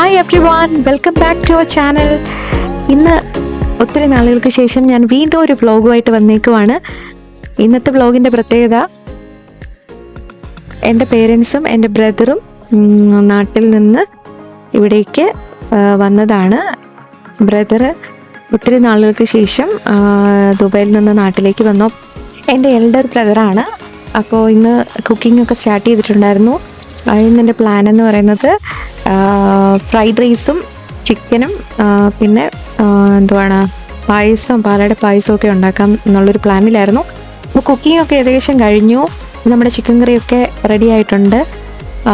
Hi everyone welcome back to our channel ഇന്ന് ഒത്തിരി നാളുകൾക്ക് ശേഷം ഞാൻ വീണ്ടും ഒരു വ്ലോഗുമായിട്ട് വന്നേക്കുവാണ്. ഇന്നത്തെ വ്ലോഗിന്റെ പ്രത്യേകത എന്റെ പേരൻസും എന്റെ ബ്രദറും നാട്ടിൽ നിന്ന് ഇവിടേക്ക് വന്നതാണ്. ബ്രദർ ഒത്തിരി നാളുകൾക്ക് ശേഷം ദുബായിൽ നിന്ന് നാട്ടിലേക്ക് വന്നു. എന്റെ എൽഡർ ബ്രദറാണ് അപ്പോൾ ഇന്ന് കുക്കിംഗ് ഒക്കെ സ്റ്റാർട്ട് ചെയ്തിട്ടുണ്ടായിരുന്നു. അതിന് എന്റെ പ്ലാൻ എന്ന് പറയുന്നത് ഫ്രൈഡ് റൈസും ചിക്കനും പിന്നെ എന്തുവാണ് പായസം പാലയുടെ പായസം ഒക്കെ ഉണ്ടാക്കാം എന്നുള്ളൊരു പ്ലാനിലായിരുന്നു അപ്പോൾ കുക്കിംഗ് ഒക്കെ ഏകദേശം കഴിഞ്ഞു. നമ്മുടെ ചിക്കൻ കറിയൊക്കെ റെഡി ആയിട്ടുണ്ട്.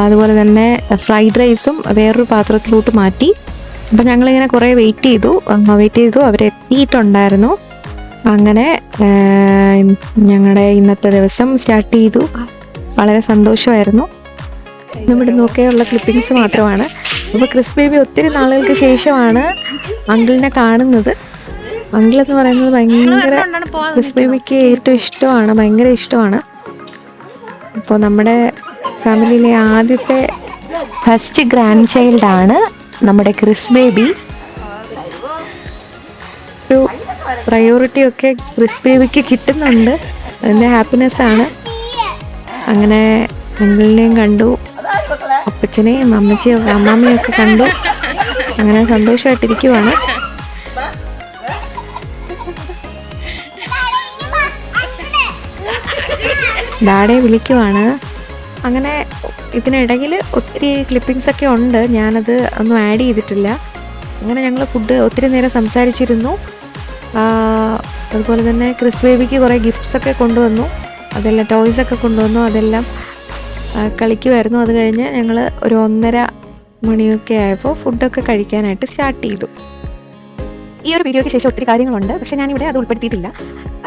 അതുപോലെ തന്നെ ഫ്രൈഡ് റൈസും വേറൊരു പാത്രത്തിലോട്ട് മാറ്റി. അപ്പം ഞങ്ങളിങ്ങനെ കുറേ വെയിറ്റ് ചെയ്തു. വെയിറ്റ് ചെയ്തു. അവരെത്തിയിട്ടുണ്ടായിരുന്നു. അങ്ങനെ ഞങ്ങളുടെ ഇന്നത്തെ ദിവസം സ്റ്റാർട്ട് ചെയ്തു. വളരെ സന്തോഷമായിരുന്നു. നമ്മുടെ നോക്കിയുള്ള ക്ലിപ്പിങ്സ് മാത്രമാണ്. അപ്പോൾ ക്രിസ് ബേബി ഒത്തിരി നാളുകൾക്ക് ശേഷമാണ് അങ്കിളിനെ കാണുന്നത്. അങ്കിൾ എന്ന് പറയുന്നത് ഭയങ്കര ക്രിസ് ബേബിക്ക് ഏറ്റവും ഇഷ്ടമാണ് ഭയങ്കര ഇഷ്ടമാണ്. അപ്പോൾ നമ്മുടെ ഫാമിലിയിലെ ആദ്യത്തെ ഫസ്റ്റ് ഗ്രാൻഡ് ചൈൽഡ് ആണ് നമ്മുടെ ക്രിസ് ബേബി ഒരു പ്രയോറിറ്റി ഒക്കെ ക്രിസ് ബേബിക്ക് കിട്ടുന്നുണ്ട്. അതിന്റെ ഹാപ്പിനെസ് ആണ്. അങ്ങനെ അങ്കിളിനെയും കണ്ടു. അപ്പച്ചനെയും അമ്മച്ചിയും അമ്മാമ്മയും ഒക്കെ കണ്ടു. അങ്ങനെ സന്തോഷമായിട്ടിരിക്കുവാണ് ഡാഡയെ വിളിക്കുവാണ്. അങ്ങനെ ഇതിനിടയിൽ ഒത്തിരി ക്ലിപ്പിങ്സ് ഒക്കെ ഉണ്ട്. ഞാനത് ഒന്നും ആഡ് ചെയ്തിട്ടില്ല. അങ്ങനെ ഞങ്ങൾ ഫുഡ് ഒത്തിരി നേരം സംസാരിച്ചിരുന്നു. അതുപോലെ തന്നെ ക്രിസ് ബേബിക്ക് കുറേ ഗിഫ്റ്റ്സ് ഒക്കെ കൊണ്ടുവന്നു. അതെല്ലാം ടോയ്സ് ഒക്കെ കൊണ്ടുവന്നു. അതെല്ലാം കളിക്കുമായിരുന്നു. അത് കഴിഞ്ഞ് ഞങ്ങൾ ഒരു ഒന്നര മണിയൊക്കെ ആയപ്പോൾ ഫുഡൊക്കെ കഴിക്കാനായിട്ട് സ്റ്റാർട്ട് ചെയ്തു. ഈ ഒരു വീഡിയോയ്ക്ക് ശേഷം ഒത്തിരി കാര്യങ്ങളുണ്ട്. പക്ഷേ ഞാനിവിടെ അത് ഉൾപ്പെടുത്തിയിട്ടില്ല.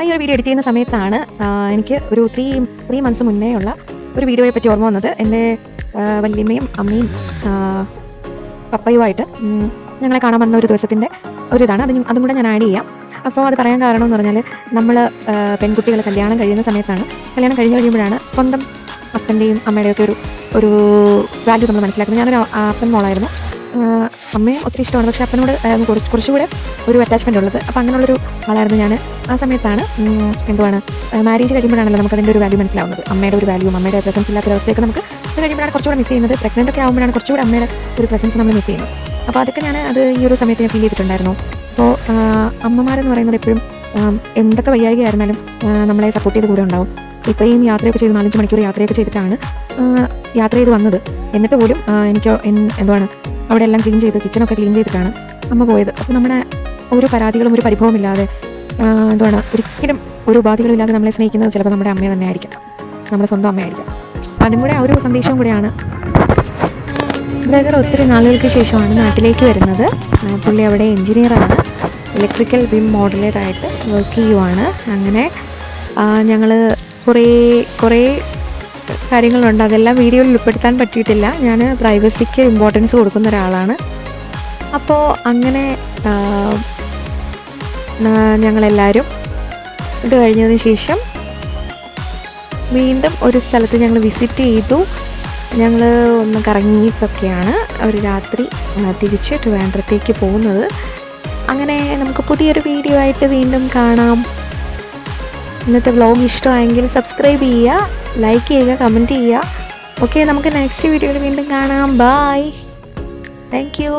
ഈ ഒരു വീഡിയോ എഡിറ്റ് ചെയ്യുന്ന സമയത്താണ് എനിക്ക് ഒരു ത്രീ ത്രീ മന്ത്സ് മുന്നേ ഉള്ള ഒരു വീഡിയോയെ പറ്റി ഓർമ്മ വന്നത്. എന്റെ വല്യമ്മയും അമ്മയും പപ്പയുമായിട്ട് ഞങ്ങളെ കാണാൻ വന്ന ഒരു ദിവസത്തിന്റെ ഒരു ഇതാണ്. അത് അതും കൂടെ ഞാൻ ആഡ് ചെയ്യാം. അപ്പോൾ അത് പറയാൻ കാരണം എന്ന് പറഞ്ഞാൽ നമ്മൾ പെൺകുട്ടികൾ കല്യാണം കഴിയുന്ന സമയത്താണ്. കല്യാണം കഴിഞ്ഞ് കഴിയുമ്പോഴാണ് സ്വന്തം അപ്പന്റെയും അമ്മയുടെയൊക്കെ ഒരു ഒരു വാല്യൂ നമ്മൾ മനസ്സിലാക്കുന്നത് ഞാനൊരു അപ്പൻ മോളായിരുന്നു. അമ്മയും ഒത്തിരി ഇഷ്ടമാണ്. പക്ഷേ അപ്പനോട് കുറച്ച് കുറച്ചുകൂടെ ഒരു അറ്റാച്ച്മെന്റ് ഉള്ളത്. അപ്പോൾ അങ്ങനെയുള്ളൊരു ആളായിരുന്നു ഞാൻ ആ സമയത്താണ് എന്തുവാണ് മാരേജ് കഴിയുമ്പോഴാണല്ലോ നമുക്ക് അതിന്റെ ഒരു വാല്യൂ മനസ്സിലാവുന്നത്. അമ്മയുടെ ഒരു വാല്യൂ അമ്മയുടെ പ്രസൻസ് ഇല്ലാത്ത അവസ്ഥയൊക്കെ നമുക്ക് അത് കഴിയുമ്പോഴാണ് കുറച്ചുകൂടെ മിസ് ചെയ്യുന്നത്. പ്രഗ്നന്റ് ഒക്കെ ആകുമ്പോഴാണ് കുറച്ചുകൂടെ അമ്മയുടെ ഒരു പ്രസൻസ് നമ്മൾ മിസ് ചെയ്യുന്നത്. അപ്പോൾ അതൊക്കെ ഞാൻ അത് ഈ ഒരു സമയത്ത് ഞാൻ ഫീൽ ചെയ്തിട്ടുണ്ടായിരുന്നു. അപ്പോൾ അമ്മമാരെന്ന് പറയുന്നത് എപ്പോഴും എന്തൊക്കെ വയ്യായികയായിരുന്നാലും നമ്മളെ സപ്പോർട്ട് ചെയ്ത് കൂടെ ഉണ്ടാവും. ഇത്രയും യാത്രയൊക്കെ ചെയ്ത് നാലഞ്ച് മണിക്കൂർ യാത്രയൊക്കെ ചെയ്തിട്ടാണ് യാത്ര ചെയ്ത് വന്നത്. എന്നിട്ട് പോലും എനിക്ക് എന്തുവാണ് അവിടെ എല്ലാം ക്ലീൻ ചെയ്ത് കിച്ചണൊക്കെ ക്ലീൻ ചെയ്തിട്ടാണ് അമ്മ പോയത്. അപ്പോൾ നമ്മുടെ ഒരു പരാതികളും ഒരു പരിഭവമില്ലാതെ എന്തുവാണ് ഒരിക്കലും ഒരു ഉപാധികളും ഇല്ലാതെ നമ്മളെ സ്നേഹിക്കുന്നത് ചിലപ്പോൾ നമ്മുടെ അമ്മയെ തന്നെ ആയിരിക്കും നമ്മുടെ സ്വന്തം അമ്മയായിരിക്കും. അതും കൂടെ ആ ഒരു സന്ദേശവും കൂടെയാണ്. ബ്രദർ ഒത്തിരി നാളുകൾക്ക് ശേഷമാണ് നാട്ടിലേക്ക് വരുന്നത്. പുള്ളി അവിടെ എഞ്ചിനീയറാണ് ഇലക്ട്രിക്കൽ ബിം മോഡലേറ്റായിട്ട് വർക്ക് ചെയ്യുവാണ്. അങ്ങനെ ഞങ്ങൾ കുറേ കുറേ കാര്യങ്ങളുണ്ട്. അതെല്ലാം വീഡിയോയിൽ ഉൾപ്പെടുത്താൻ പറ്റിയിട്ടില്ല. ഞാൻ പ്രൈവസിക്ക് ഇമ്പോർട്ടൻസ് കൊടുക്കുന്ന ഒരാളാണ്. അപ്പോൾ അങ്ങനെ ഞങ്ങളെല്ലാവരും ഇത് കഴിഞ്ഞതിന് ശേഷം വീണ്ടും ഒരു സ്ഥലത്ത് ഞങ്ങൾ വിസിറ്റ് ചെയ്തു. ഞങ്ങൾ ഒന്ന് കറങ്ങിയിട്ടൊക്കെയാണ് ഒരു രാത്രി തിരിച്ച് ട്രിവാൻഡ്രത്തേക്ക് പോകുന്നത്. അങ്ങനെ നമുക്ക് പുതിയൊരു വീഡിയോ ആയിട്ട് വീണ്ടും കാണാം. ഇന്നത്തെ വ്ലോഗ് ഇഷ്ടമായെങ്കിൽ സബ്സ്ക്രൈബ് ചെയ്യുക ലൈക്ക് ചെയ്യുക കമന്റ് ചെയ്യുക. ഓക്കെ നമുക്ക് നെക്സ്റ്റ് വീഡിയോയിൽ വീണ്ടും കാണാം. Bye thank you